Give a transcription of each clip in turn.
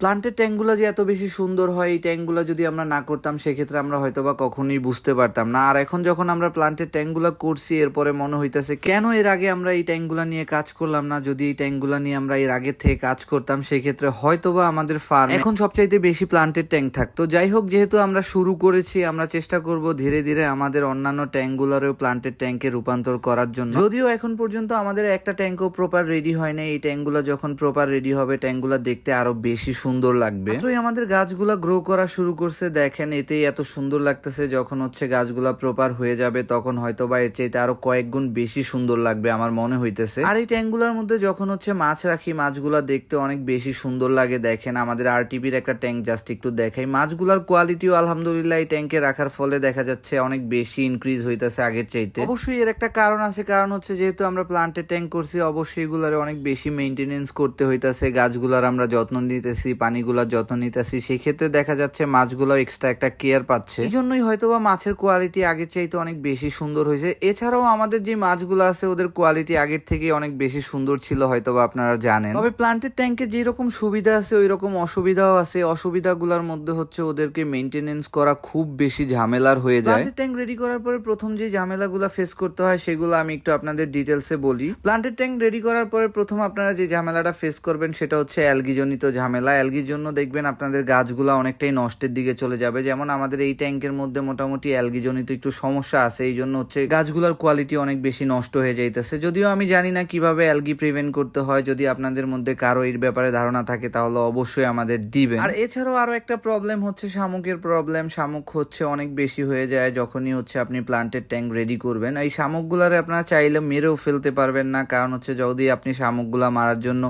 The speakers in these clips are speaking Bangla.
প্লান্টের ট্যাঙ্কগুলো যে এত বেশি সুন্দর হয়, এই ট্যাঙ্কগুলো যদি আমরা না করতাম, সেক্ষেত্রে আমরা হয়তো বা কখনোই বুঝতে পারতাম না। আর এখন যখন আমরা প্লান্টের ট্যাঙ্কগুলো করছি, এরপরে মনে হইতেছে, কেন এর আগে আমরা এই ট্যাঙ্কগুলো নিয়ে কাজ করলাম না? যদি এই ট্যাঙ্কগুলো নিয়ে আমরা এর আগে থেকে কাজ করতাম, সেক্ষেত্রে হয়তো বা আমাদের ফার্ম এখন সবচাইতে বেশি প্লান্টের ট্যাঙ্ক থাকতো। যাই হোক, যেহেতু আমরা শুরু করেছি, আমরা চেষ্টা করব ধীরে ধীরে আমাদের অন্যান্য ট্যাঙ্কগুলোরেও প্লান্টের ট্যাঙ্কে রূপান্তর করার জন্য। যদিও এখন পর্যন্ত আমাদের একটা ট্যাঙ্কও প্রপার রেডি হয় না এই ট্যাঙ্কগুলো যখন প্রপার রেডি হবে ট্যাঙ্কগুলো দেখতে আরও বেশি সুন্দর লাগবে। তো আমাদের গাছগুলা গ্রো করা শুরু করছে, দেখেন এতেই এত সুন্দর লাগতেছে, যখন হচ্ছে গাছগুলা প্রপার হয়ে যাবে, তখন হয়তো বা এর চাইতে আরও কয়েক গুণ বেশি সুন্দর লাগবে আমার মনে হইতেছে। আর এই ট্যাঙ্কগুলোর মধ্যে যখন হচ্ছে মাছ রাখি, মাছগুলা দেখতে অনেক বেশি সুন্দর লাগে। দেখেন আমাদের আরটিপির একটা ট্যাঙ্ক জাস্ট একটু দেখাই। মাছগুলার কোয়ালিটিও আলহামদুলিল্লাহ এই ট্যাঙ্কে রাখার ফলে দেখা যাচ্ছে অনেক বেশি ইনক্রিজ হইতেছে আগের চাইতে। অবশ্যই এর একটা কারণ আছে, কারণ হচ্ছে যেহেতু আমরা প্লান্টের ট্যাঙ্ক করছি, অবশ্যই এগুলার অনেক বেশি মেনটেনেন্স করতে হইতাছে, গাছগুলার আমরা যত্ন নিতেছি পানিগুলার যত্ন নিতেছি, সেক্ষেত্রে দেখা যাচ্ছে মাছগুলো এক্সট্রা একটা কেয়ার পাচ্ছে। এই জন্যই হয়তো বা মাছের কোয়ালিটি আগের চাইতে অনেক বেশি সুন্দর হয়েছে। এছাড়াও আমাদের যে মাছগুলো আছে, ওদের কোয়ালিটি আগের থেকে অনেক বেশি সুন্দর ছিল হয়তো বা আপনারা জানেন। তবে প্লান্টের ট্যাঙ্কে যে রকম সুবিধা আছে ওই রকম অসুবিধাও আছে। অসুবিধাগুলোর মধ্যে হচ্ছে ওদেরকে মেনটেনেন্স করা খুব বেশি ঝামেলার হয়ে যায়। প্লান্টের ট্যাঙ্ক রেডি করার পরে প্রথম যে ঝামেলাগুলো ফেস করতে হয়, সেগুলো আমি একটু আপনাদের ডিটেলসে বলি। প্লান্টের ট্যাঙ্ক রেডি করার পরে প্রথম আপনারা যে ঝামেলাটা ফেস করবেন, সেটা হচ্ছে অ্যালগি জনিত ঝামেলা। অ্যালগির জন্য দেখবেন আপনাদের গাছগুলো অনেকটাই নষ্টের দিকে চলে যাবে। যেমন আমাদের এই ট্যাঙ্কের মধ্যে মোটামুটি অ্যালগি জনিত একটু সমস্যা আছে, এই জন্য হচ্ছে গাছগুলোর কোয়ালিটি অনেক বেশি নষ্ট হয়ে যাইতেছে। যদিও আমি জানি না কীভাবে অ্যালগি প্রিভেন্ট করতে হয়, যদি আপনাদের মধ্যে কারও এর ব্যাপারে ধারণা থাকে, তাহলে অবশ্যই আমাদের দিবেন। আর এছাড়াও আরও একটা প্রবলেম হচ্ছে শামুকের প্রবলেম শামুক হচ্ছে অনেক বেশি হয়ে যায় যখনই হচ্ছে আপনি প্লান্টের ট্যাঙ্ক রেডি করবেন। এই শামুকগুলারে আপনারা চাইলে মেরেও ফেলতে পারবেন না, কারণ হচ্ছে যদি আপনি শামুকগুলা মারার জন্য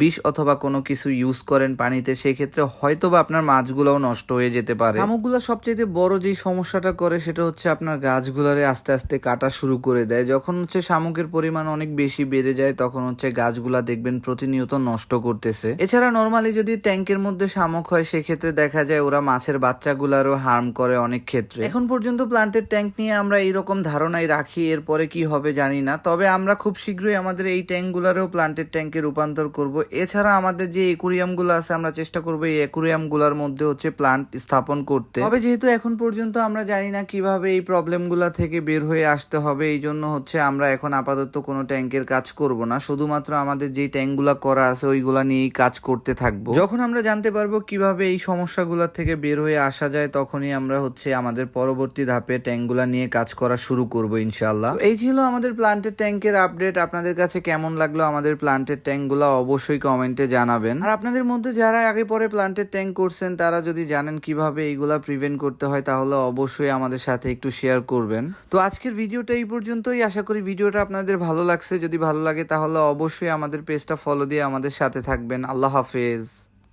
বিষ অথবা কোনো কিছু ইউজ করেন পানিতে সেক্ষেত্রে হয়তো বা আপনার মাছগুলোও নষ্ট হয়ে যেতে পারে। শামুকগুলো সবচেয়ে বড় যেই সমস্যাটা করে, সেটা হচ্ছে আপনার গাছগুলারে আস্তে আস্তে কাটা শুরু করে দেয়। যখন হচ্ছে শামুকের পরিমাণ অনেক বেশি বেড়ে যায়, তখন হচ্ছে গাছগুলা দেখবেন প্রতিনিয়ত নষ্ট করতেছে। এছাড়া নর্মালি যদি ট্যাঙ্কের মধ্যে শামুক হয়, সেক্ষেত্রে দেখা যায় ওরা মাছের বাচ্চাগুলারও হার্ম করে অনেক ক্ষেত্রে। এখন পর্যন্ত প্লান্টের ট্যাঙ্ক নিয়ে আমরা এইরকম ধারণাই রাখি, এরপরে কি হবে জানি না। তবে আমরা খুব শীঘ্রই আমাদের এই ট্যাঙ্কগুলারেও প্লান্টের ট্যাঙ্কে রূপান্তর করব। এছাড়া আমাদের যে একুরিয়ামগুলো আছে আমরা চেষ্টা করব এই একুরিয়ামগুলার মধ্যে হচ্ছে প্লান্ট স্থাপন করতে। তবে যেহেতু এখন পর্যন্ত আমরা জানি না কীভাবে এই প্রবলেমগুলা থেকে বের হয়ে আসতে হবে, এই জন্য হচ্ছে আমরা এখন আপাতত কোনো ট্যাঙ্কের কাজ করব না। শুধুমাত্র আমাদের যে ট্যাঙ্কগুলা করা আছে, ওইগুলা নিয়েই কাজ করতে থাকব। যখন আমরা জানতে পারব কীভাবে এই সমস্যাগুলোর থেকে বের হয়ে আসা যায়, তখনই আমরা হচ্ছে আমাদের পরবর্তী ধাপে ট্যাঙ্কগুলা নিয়ে কাজ করা শুরু করব ইনশাল্লাহ এই ছিল আমাদের প্লান্টের ট্যাঙ্কের আপডেট আপনাদের কাছে কেমন লাগল আমাদের প্লান্টের ট্যাঙ্কগুলো অবশ্যই কমেন্টে জানাবেন। আর আপনাদের মধ্যে যারা আগে পরে প্লান্টের ট্যাঙ্ক করছেন, তারা যদি জানেন কীভাবে এইগুলা প্রিভেন্ট করতে হয়, তাহলে অবশ্যই আমাদের সাথে একটু শেয়ার করবেন। তো আজকের ভিডিওটা এই পর্যন্তই। আশা করি ভিডিওটা আপনাদের ভালো লাগছে। যদি ভালো লাগে, তাহলে অবশ্যই আমাদের পেজটা ফলো দিয়ে আমাদের সাথে থাকবেন। আল্লাহ হাফেজ।